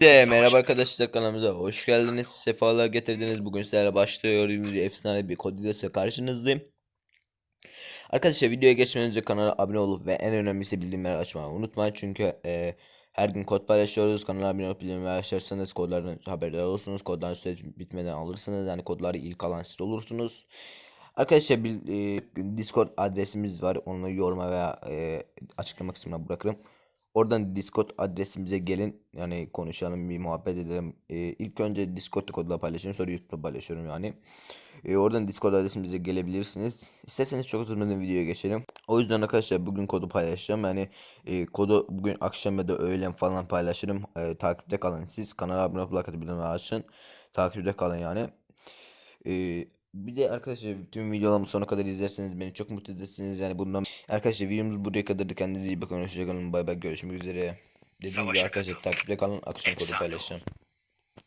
De merhaba arkadaşlar kanalımıza hoş geldiniz. Sefalar getirdiniz. Bugün sizlerle başlıyoruz. Efsane bir kod videosu karşınızdayım. Arkadaşlar videoya geçmeden önce kanala abone olup ve en önemlisi bildirimleri açmayı unutmayın. Çünkü e, her gün kod paylaşıyoruz. Kanala abone olup bildirimleri açarsanız kodlardan haberdar olursunuz. Kodların süresi bitmeden alırsınız. Yani kodları ilk alan siz olursunuz. Arkadaşlar bir e, Discord adresimiz var. Onu yoruma veya e, açıklama kısmına bırakırım. Oradan Discord adresimize gelin. Yani konuşalım, bir muhabbet edelim. Ee, ilk önce Discord'da kodla paylaşıyorum. Sonra YouTube'da paylaşıyorum yani. Ee, oradan Discord adresimize gelebilirsiniz. İsterseniz çok uzatmadan videoya geçelim. O yüzden arkadaşlar bugün kodu paylaşacağım. Yani e, kodu bugün akşam ya da öğlen falan paylaşırım. Ee, takipte kalın siz. Kanala abone olup like atıp bildirimleri açın. Takipte kalın yani. Ee, bir de arkadaşlar tüm videolarımı sonuna kadar izlerseniz beni çok mutlu edersiniz yani bundan. Arkadaşlar videomuz buraya kadardı. Kendinize iyi bakın. Hoşçakalın. Bay bay. Görüşmek üzere. Dediğim gibi arkadaşlar takipte kalın. Akşam kodu paylaşacağım.